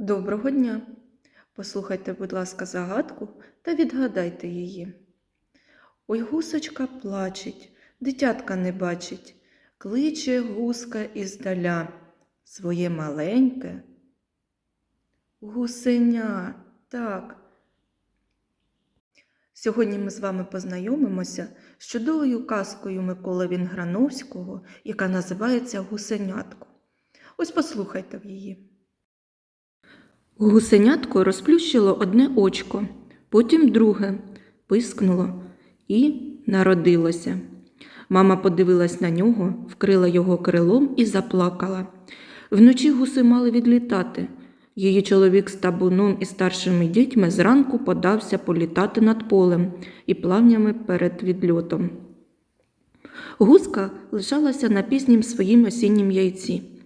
Доброго дня! Послухайте, будь ласка, загадку та відгадайте її. Ой, гусочка плачеть, дитятка не бачить, кличе гуска іздаля своє маленьке. Гусеня, так. Сьогодні ми з вами познайомимося з чудовою казкою Миколи Вінграновського, яка називається Гусенятко. Ось послухайте в її. Гусенятко розплющило одне очко, потім друге, пискнуло і народилося. Мама подивилась на нього, вкрила його крилом і заплакала. Вночі гуси мали відлітати. Її чоловік з табуном і старшими дітьми зранку подався політати над полем і плавнями перед відльотом. Гуска лишалася на пізнім своїм осіннім яйці.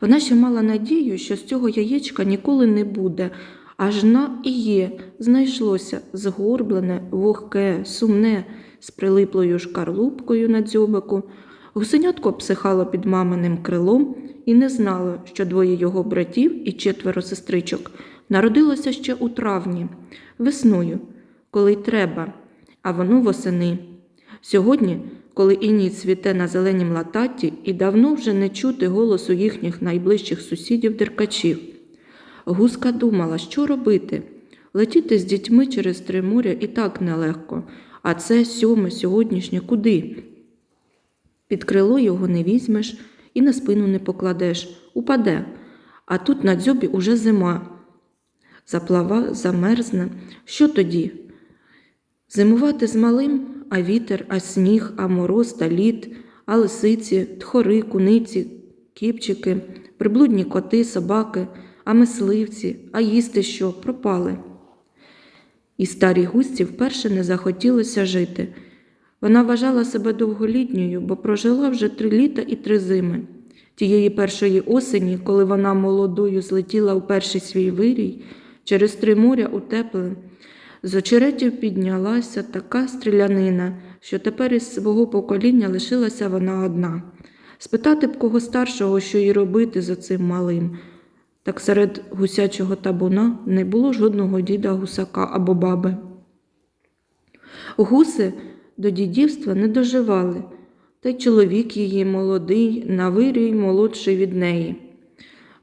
Вона ще мала надію, що з цього яєчка ніколи не буде, аж на і є, знайшлося згорблене, вогке, сумне, з прилиплою шкарлупкою на дзьобику. Гусенятко обсихало під маминим крилом і не знало, що двоє його братів і четверо сестричок народилося ще у травні, весною, коли й треба, а воно восени. Сьогодні, коли іній цвіте на зеленім лататі, і давно вже не чути голосу їхніх найближчих сусідів деркачів. Гуска думала, що робити. Летіти з дітьми через три моря і так нелегко, а це сьоме сьогоднішнє куди? Під крило його не візьмеш і на спину не покладеш, упаде, а тут на дзьобі уже зима. Заплава, замерзне. Що тоді? Зимувати з малим, а вітер, а сніг, а мороз та лід, а лисиці, тхори, куниці, кіпчики, приблудні коти, собаки, а мисливці, а їсти що пропали. І старій густі вперше не захотілося жити. Вона вважала себе довголітньою, бо прожила вже три літа і три зими. Тієї першої осені, коли вона молодою злетіла у перший свій вирій, через три моря у тепле, з очеретів піднялася така стрілянина, що тепер із свого покоління лишилася вона одна. Спитати б кого старшого, що їй робити за цим малим. Так серед гусячого табуна не було жодного діда гусака або баби. Гуси до дідівства не доживали, та й чоловік її молодий, на вирій молодший від неї.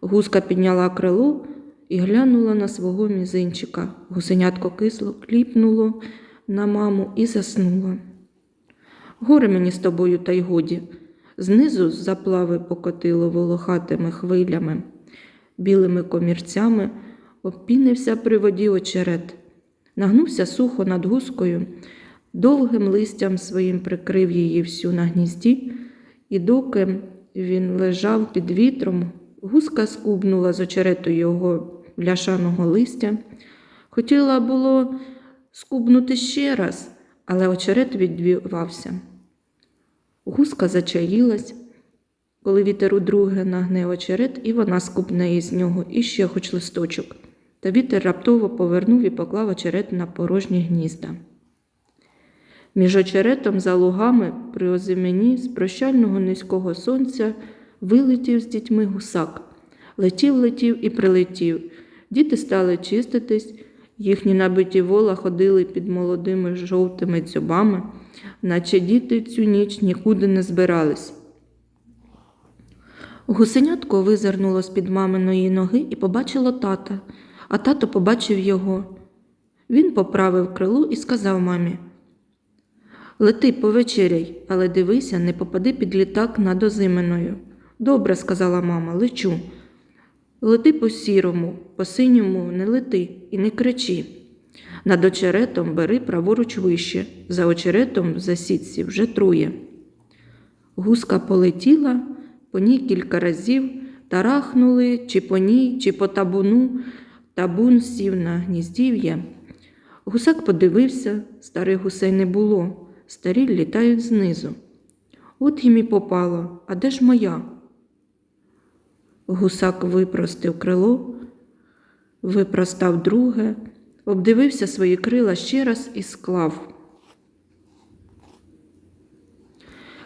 Гуска підняла крило і глянула на свого мізинчика. Гусенятко кисло кліпнуло на маму і заснуло. Горе мені з тобою, та й годі. Знизу з заплави покотило волохатими хвилями, білими комірцями обпінився при воді очерет, нагнувся сухо над гускою, довгим листям своїм прикрив її всю на гнізді, і доки він лежав під вітром, гуска скубнула з очерету його бляшаного листя. Хотіла було скубнути ще раз, але очерет відвівався. Гуска зачаїлась, коли вітер удруге нагне очерет, і вона скубне із нього іще хоч листочок. Та вітер раптово повернув і поклав очерет на порожні гнізда. Між очеретом за лугами при озимені з прощального низького сонця вилетів з дітьми гусак. Летів, летів і прилетів. Діти стали чиститись, їхні набиті вола ходили під молодими жовтими дзьобами, наче діти цю ніч нікуди не збирались. Гусенятко визирнуло з-під маминої ноги і побачило тата, а тато побачив його. Він поправив крило і сказав мамі Лети повечеряй, але дивися, не попади під літак над озименою. Добре, сказала мама, лечу. Лети по сірому, по синьому не лети і не кричи. Над очеретом бери праворуч вище, за очеретом за сітці вже троє. Гуска полетіла, по ній кілька разів тарахнули чи по ній, чи по табуну. Табун сів на гніздів'я. Гусак подивився, старих гусей не було, старі літають знизу. От їм і попало, а де ж моя? Гусак випростив крило, випростав друге, обдивився свої крила ще раз і склав.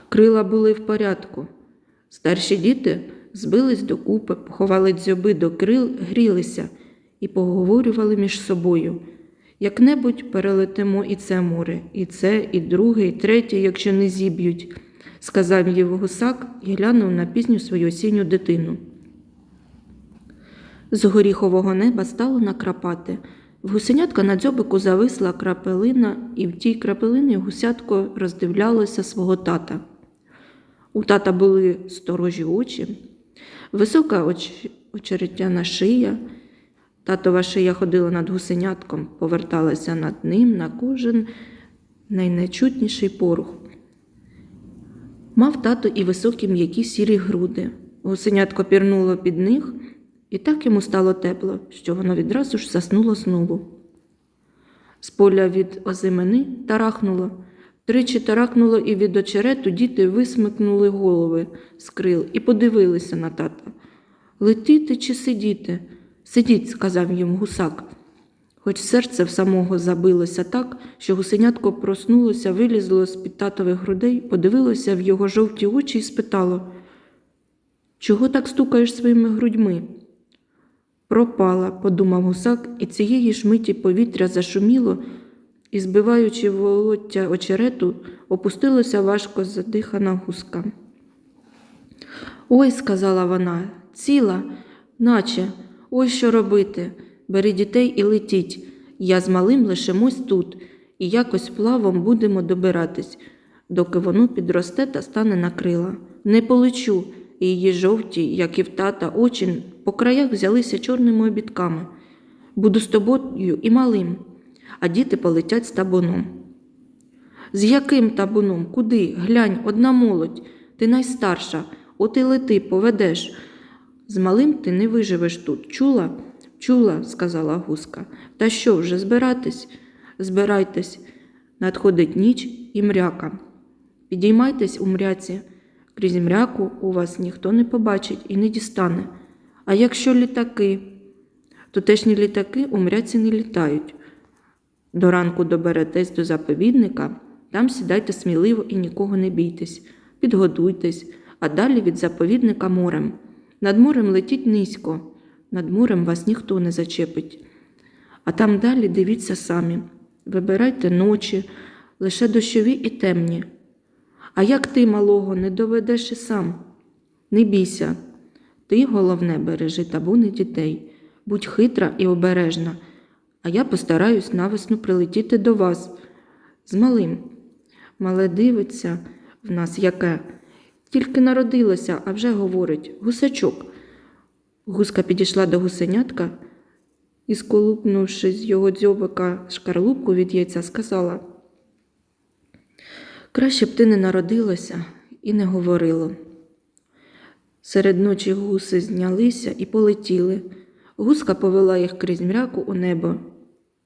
Крила були в порядку. Старші діти збились докупи, поховали дзьоби до крил, грілися і поговорювали між собою. Як-небудь перелетимо і це море, і це, і друге, і третє, якщо не зіб'ють, сказав їй гусак і глянув на пізню свою осінню дитину. З горіхового неба стало накрапати. В гусенятка на дзьобику зависла крапелина, і в тій крапелині гусятко роздивлялося свого тата. У тата були сторожі очі, висока оч... очеретяна шия. Татова шия ходила над гусенятком, поверталася над ним на кожен найнечутніший порух. Мав тато і високі м'які сірі груди. Гусенятко пірнуло під них, і так йому стало тепло, що воно відразу ж заснуло знову. З поля від озимини тарахнуло. Тричі тарахнуло і від очерету діти висмикнули голови з крил і подивилися на тата. Летіти чи сидіти? Сидіть, сказав їм гусак. Хоч серце в самого забилося так, що гусенятко проснулося, вилізло з під татових грудей, подивилося в його жовті очі і спитало Чого так стукаєш своїми грудьми? Пропала, подумав гусак, і цієї ж миті повітря зашуміло, і, збиваючи волоття очерету, опустилася важко задихана гуска. Ой, сказала вона, ціла, наче, ось що робити. Бери дітей і летіть. Я з малим лишимось тут, і якось плавом будемо добиратись, доки воно підросте та стане на крила. Не полечу, і її жовті, як і в тата, очі по краях взялися чорними обідками. Буду з тобою і малим, а діти полетять з табуном. З яким табуном? Куди? Глянь, одна молодь, ти найстарша, от і лети, поведеш. З малим ти не виживеш тут. Чула? Чула, сказала гуска. Та що вже збиратись? Збирайтесь. Надходить ніч і мряка. Підіймайтесь у мряці. Крізь мряку у вас ніхто не побачить і не дістане. А якщо літаки? Тутешні літаки у мряці не літають. До ранку доберетесь до заповідника, там сідайте сміливо і нікого не бійтесь, підготуйтесь, а далі від заповідника морем. Над морем летіть низько, над морем вас ніхто не зачепить. А там далі дивіться самі, вибирайте ночі, лише дощові і темні. А як ти, малого, не доведеш і сам? Не бійся. Ти, головне, бережи табуни дітей, будь хитра і обережна, а я постараюсь навесну прилетіти до вас з малим. Мале дивиться в нас яке. Тільки народилося, а вже говорить гусачок. Гуска підійшла до гусенятка і, сколупнувши з його дзьобика шкарлупку від яйця, сказала Краще б ти не народилося і не говорило. Серед ночі гуси знялися і полетіли. Гуска повела їх крізь мряку у небо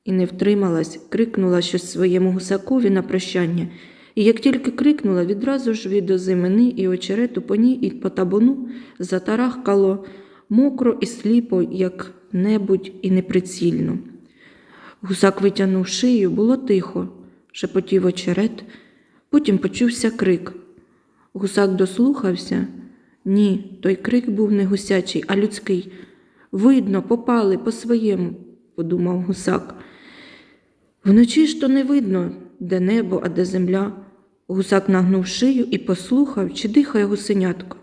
і не втрималась, крикнула щось своєму гусакові на прощання, і як тільки крикнула, відразу ж від озимини і очерету по ній і по табуну затарахкало мокро і сліпо, як небудь і неприцільно. Гусак витягнув шию, було тихо, шепотів очерет, потім почувся крик. Гусак дослухався. Ні, той крик був не гусячий, а людський. Видно, попали по своєму, подумав гусак. Вночі ж то не видно, де небо, а де земля. Гусак нагнув шию і послухав, чи дихає гусенятко.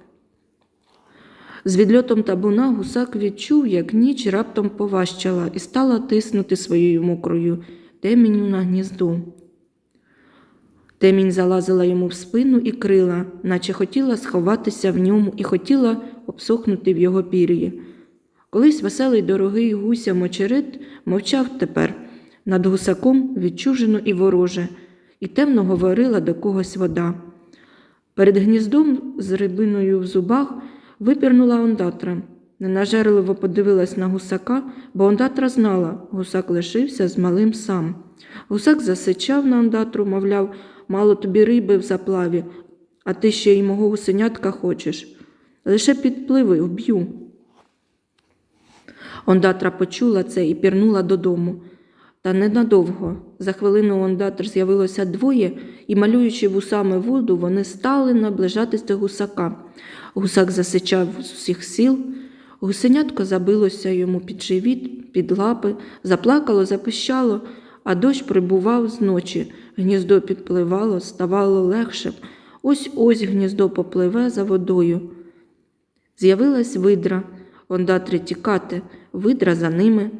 З відльотом табуна гусак відчув, як ніч раптом поважчала і стала тиснути своєю мокрою темінню на гніздо. Темінь залазила йому в спину і крила, наче хотіла сховатися в ньому і хотіла обсохнути в його пір'ї. Колись веселий дорогий гуся мочерет мовчав тепер над гусаком відчужено і вороже, і темно говорила до когось вода. Перед гніздом з рибиною в зубах випірнула ондатра. Ненажерливо подивилась на гусака, бо ондатра знала, гусак лишився з малим сам. Гусак засичав на ондатру, мовляв, мало тобі риби в заплаві, а ти ще й мого гусенятка хочеш. Лише підпливи, вб'ю. Ондатра почула це і пірнула додому. Та ненадовго. За хвилину ондатр з'явилося двоє, і, малюючи вусами воду, вони стали наближатись до гусака. Гусак засичав з усіх сил. Гусенятко забилося йому під живіт, під лапи, заплакало, запищало, а дощ прибував зночі. Гніздо підпливало, ставало легшим. Ось ось гніздо попливе за водою. З'явилась видра, ондатри тікати, видра за ними.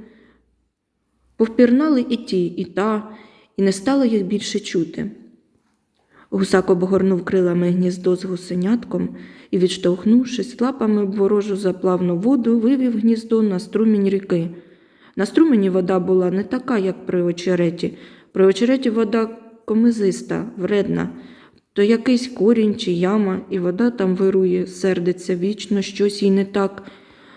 Повпірнали і ті, і та, і не стало їх більше чути. Гусак обгорнув крилами гніздо з гусенятком і, відштовхнувшись лапами об ворожу заплавну воду, вивів гніздо на струмінь ріки. На струмені вода була не така, як при очереті. При очереті вода комизиста, вредна, то якийсь корінь чи яма, і вода там вирує, сердиться вічно, щось їй не так.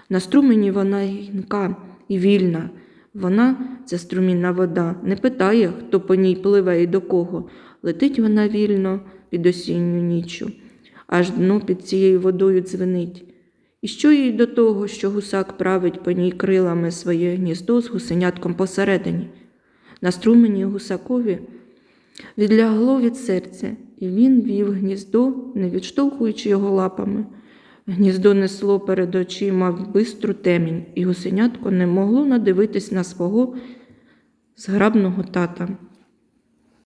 На струмені вона гінка і вільна. Вона, ця струмінна вода, не питає, хто по ній пливе і до кого. Летить вона вільно під осінню ніччю, аж дно під цією водою дзвенить. І що їй до того, що гусак править по ній крилами своє гніздо з гусенятком посередині? На струмені гусакові відлягло від серця, і він вів гніздо, не відштовхуючи його лапами. Гніздо несло перед очима в бистру темінь, і гусенятко не могло надивитись на свого зграбного тата.